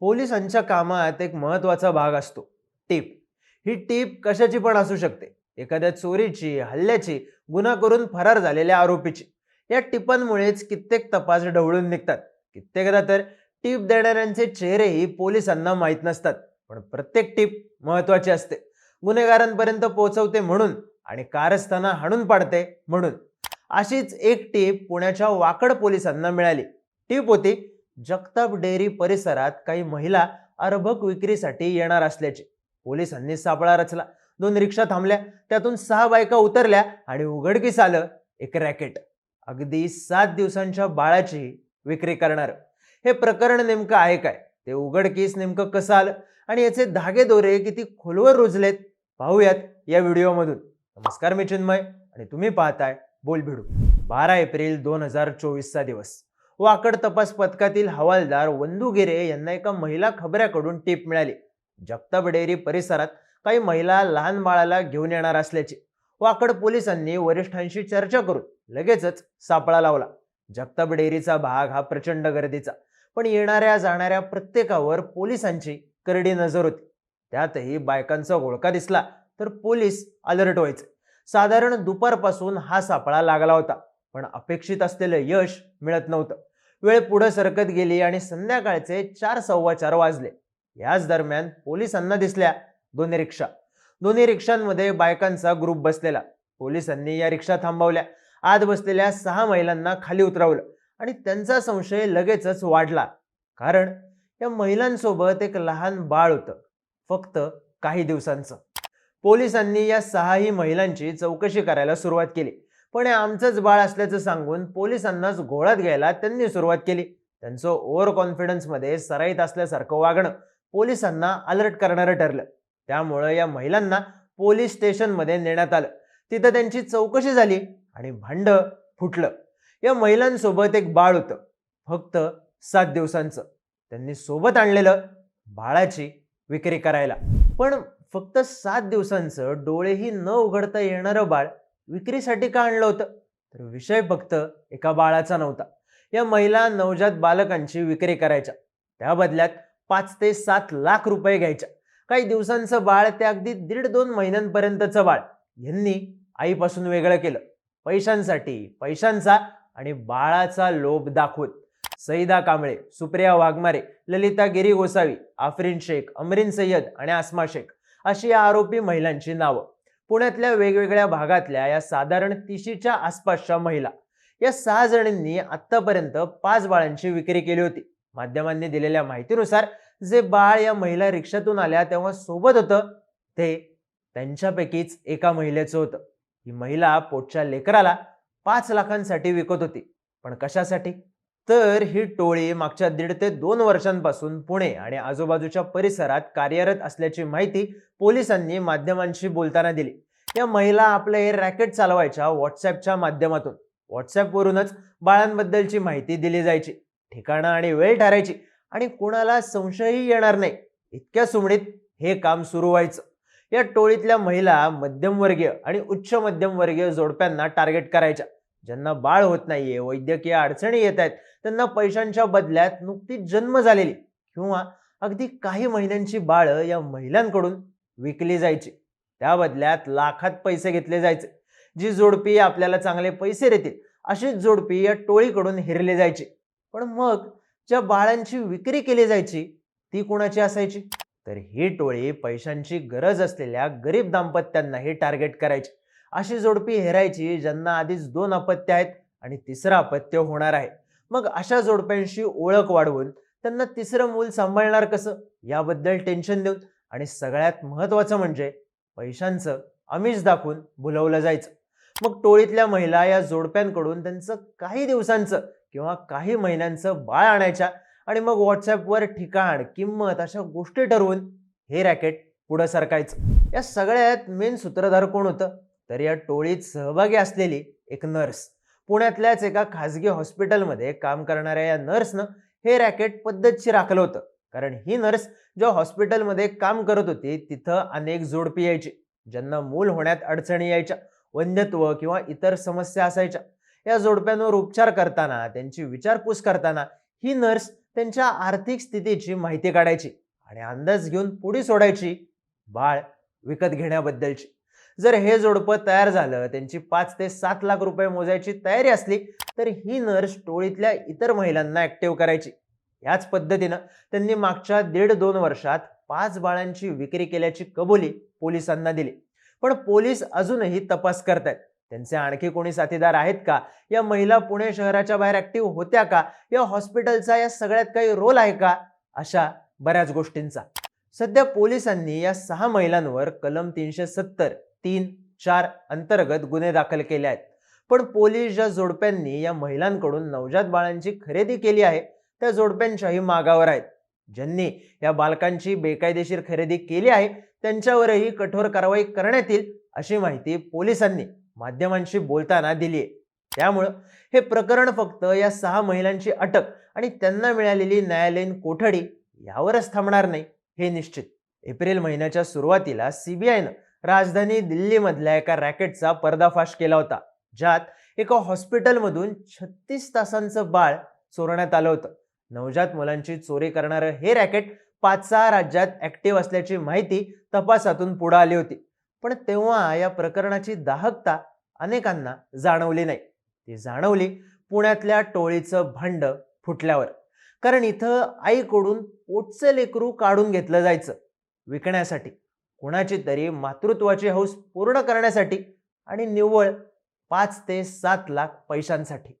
पोलिसांच्या कामात एक महत्त्वाचा भाग असतो. टीप. ही टीप कशाची पण असू शकते. एखाद्या चोरीची हल्ल्याची गुन्हा करून फरार झालेल्या आरोपीची. या टिपांमुळेच कित्येक तपास ढवळून निघतात. कित्येकदा तर टीप देणाऱ्यांचे चेहरेही पोलिसांना माहीत नसतात. पण प्रत्येक टीप महत्वाची असते. गुन्हेगारांपर्यंत पोहोचवते म्हणून आणि कारस्थाना हाणून पाडते म्हणून. अशीच एक टीप पुण्याच्या वाकड पोलिसांना मिळाली. टीप होती जगताप डेअरी परिसरात काही महिला अर्भक विक्रीसाठी येणार असल्याचे. पोलिसांनी सापळा रचला. दोन रिक्षा थांबल्या. त्यातून सहा बायका उतरल्या आणि उघडकीस आलं एक रॅकेट. अगदी सात दिवसांच्या बाळाची विक्री करणार. हे प्रकरण नेमकं आहे काय? ते उघडकीस नेमकं कसं आलं? आणि याचे धागे दोरे किती खोलवर रुजलेत? पाहूयात या व्हिडिओमधून. नमस्कार मी चिन्मय आणि तुम्ही पाहताय बोल भिडू बारा एप्रिल दोन हजार चोवीसचा दिवस. वाकड तपास पथकातील हवालदार वंदुगिरे यांना एका महिला खबऱ्याकडून टीप मिळाली. जगताप डेअरी परिसरात काही महिला लहान बाळाला घेऊन येणार असल्याची. वाकड पोलिसांनी वरिष्ठांशी चर्चा करून लगेचच सापळा लावला. जगताप डेअरीचा भाग हा प्रचंड गर्दीचा पण येणाऱ्या जाणाऱ्या प्रत्येकावर पोलिसांची करडी नजर होती. त्यातही बायकांचा घोळका दिसला तर पोलीस अलर्ट व्हायचे. साधारण दुपारपासून हा सापळा लागला होता पण अपेक्षित असलेलं यश मिळत नव्हतं. वेळ पुढे सरकत गेली आणि संध्याकाळचे चार सव्वा चार वाजले. याच दरम्यान पोलिसांना दिसल्या दोन्ही रिक्षा. दोन्ही रिक्षांमध्ये बायकांचा ग्रुप बसलेला. पोलिसांनी या रिक्षा थांबवल्या. आत बसलेल्या सहा महिलांना खाली उतरवलं आणि त्यांचा संशय लगेचच वाढला. कारण या महिलांसोबत एक लहान बाळ होतं. फक्त काही दिवसांचं. पोलिसांनी या सहाही महिलांची चौकशी करायला सुरुवात केली. पण हे आमचंच बाळ असल्याचं सांगून पोलिसांनाच घोळात घ्यायला त्यांनी सुरुवात केली. त्यांचं ओव्हर कॉन्फिडन्समध्ये सराईत असल्यासारखं वागणं पोलिसांना अलर्ट करणारं ठरलं. त्यामुळं या महिलांना पोलीस स्टेशनमध्ये नेण्यात आलं. तिथं त्यांची चौकशी झाली आणि भांड फुटलं. या महिलांसोबत एक बाळ होतं. फक्त सात दिवसांचं. त्यांनी सोबत आणलेलं बाळाची विक्री करायला. पण फक्त सात दिवसांचं डोळेही न उघडता येणारं बाळ विक्रीसाठी का आणलं होतं? तर विषय फक्त एका बाळाचा नव्हता. या महिला नवजात बालकांची विक्री करायच्या. त्या बदल्यात पाच ते सात लाख रुपये घ्यायच्या. काही दिवसांचं बाळ ते अगदी दीड दोन महिन्यांपर्यंतचं बाळ. यांनी आईपासून वेगळं केलं. पैशांसाठी पैशांचा आणि बाळाचा लोभ दाखवत सईदा कांबळे सुप्रिया वाघमारे ललिता गिरी गोसावी आफरीन शेख अमरीन सय्यद आणि आसमा शेख अशी या आरोपी महिलांची नावं. पुण्यातल्या वेगवेगळ्या भागातल्या या साधारण तिशीच्या आसपासच्या महिला या सहा जणींनी आतापर्यंत पाच बाळांची विक्री केली होती. माध्यमांनी दिलेल्या माहितीनुसार जे बाळ या महिला रिक्षातून आल्या तेव्हा सोबत होतं ते त्यांच्यापैकीच एका महिलेचं होतं. ही महिला पोटच्या लेकराला पाच लाखांसाठी विकत होती. पण कशासाठी? तर ही टोळी मागच्या दीड ते दोन वर्षांपासून पुणे आणि आजूबाजूच्या परिसरात कार्यरत असल्याची माहिती पोलिसांनी माध्यमांशी बोलताना दिली. या महिला आपलं हे रॅकेट चालवायच्या व्हॉट्सॲपच्या माध्यमातून. व्हॉट्सॲपवरूनच बाळांबद्दलची माहिती दिली जायची. ठिकाणं आणि वेळ ठरायची. आणि कोणाला संशयही येणार नाही. इतक्या सुमडीत हे काम सुरू व्हायचं. या टोळीतल्या महिला मध्यमवर्गीय आणि उच्च मध्यमवर्गीय जोडप्यांना टार्गेट करायच्या. ज्यांना बाळ होत नाहीये वैद्यकीय अडचणी येत आहेत त्यांना पैशांच्या बदल्यात नुकतीच जन्म झालेली किंवा अगदी काही महिन्यांची बाळं या महिलांकडून विकली जायची. त्या बदल्यात लाखात पैसे घेतले जायचे. जी जोडपी आपल्याला चांगले पैसे देतील अशीच जोडपी या टोळीकडून हिरले जायची. पण मग ज्या बाळांची विक्री केली जायची ती कोणाची असायची? तर ही टोळी पैशांची गरज असलेल्या गरीब दाम्पत्यांनाही टार्गेट करायची. अशी जोडपी हेरायची ज्यांना आधीच दोन अपत्य आहेत आणि तिसरं अपत्य होणार आहे. मग अशा जोडप्यांशी ओळख वाढवून त्यांना तिसरं मूल सांभाळणार कसं? याबद्दल टेन्शन देऊन आणि सगळ्यात महत्त्वाचं म्हणजे पैशांचं अमिष दाखवून बोलवलं जायचं. मग टोळीतल्या महिला या जोडप्यांकडून त्यांचं काही दिवसांचं किंवा काही महिन्यांचं बाळ आणायच्या आणि मग व्हॉट्सॲपवर ठिकाण किंमत अशा गोष्टी ठरवून हे रॅकेट पुढं सरकायचं. या सगळ्यात मेन सूत्रधार कोण होतं? तर या टोळीत सहभागी असलेली एक नर्स पुण्यातल्याच एका खाजगी हॉस्पिटलमध्ये काम करणाऱ्या या नर्सनं हे रॅकेट पद्धतशीर राखलं होतं. कारण ही नर्स ज्या हॉस्पिटलमध्ये काम करत होती तिथं अनेक जोडपी यायची. ज्यांना मूल होण्यात अडचणी यायच्या वंध्यत्व किंवा इतर समस्या असायच्या. या जोडप्यांवर उपचार करताना त्यांची विचारपूस करताना ही नर्स त्यांच्या आर्थिक स्थितीची माहिती काढायची आणि अंदाज घेऊन पुढे सोडायची बाळ विकत घेण्याबद्दलची. जर हे जोडपं तयार झालं त्यांची पाच ते सात लाख रुपये मोजायची तयारी असली तर ही नर्स टोळीतल्या इतर महिलांना ऍक्टिव्ह करायची. याच पद्धतीनं त्यांनी मागच्या दीड दोन वर्षात पाच बाळांची विक्री केल्याची कबुली पोलिसांना दिली. पण पोलीस अजूनही तपास करतायत. त्यांचे आणखी कोणी साथीदार आहेत का? या महिला पुणे शहराच्या बाहेर ऍक्टिव्ह होत्या का? या हॉस्पिटलचा या सगळ्यात काही रोल आहे का? अशा बऱ्याच गोष्टींचा. सध्या पोलिसांनी या सहा महिलांवर कलम तीनशे सत्तर तीन चार अंतर्गत गुन्हे दाखल केले आहेत. पण पोलीस ज्या जोडप्यांनी या महिलांकडून नवजात बाळांची खरेदी केली आहे त्या जोडप्यांच्याही मागावर आहेत. ज्यांनी या बालकांची बेकायदेशीर खरेदी केली आहे त्यांच्यावरही कठोर कारवाई करण्यात येईल अशी माहिती पोलिसांनी माध्यमांशी बोलताना दिली आहे. त्यामुळं हे प्रकरण फक्त या सहा महिलांची अटक आणि त्यांना मिळालेली न्यायालयीन कोठडी यावरच थांबणार नाही हे निश्चित. एप्रिल महिन्याच्या सुरुवातीला सीबीआयनं राजधानी दिल्लीमधल्या एका रॅकेटचा पर्दाफाश केला होता ज्यात एका हॉस्पिटलमधून छत्तीस तासांचं बाळ चोरण्यात आलं होतं. नवजात मुलांची चोरी करणारं हे रॅकेट पाच सहा राज्यात ऍक्टिव्ह असल्याची माहिती तपासातून पुढे आली होती. पण तेव्हा या प्रकरणाची दाहकता अनेकांना जाणवली नाही. ती जाणवली पुण्यातल्या टोळीचं भांड फुटल्यावर. कारण इथं आईकडून पोटचं लेकरू काढून घेतलं जायचं. विकण्यासाठी. कुणाची तरी मातृत्वाची हौस पूर्ण करण्यासाठी आणि निव्वळ पाच ते सात लाख पैशांसाठी.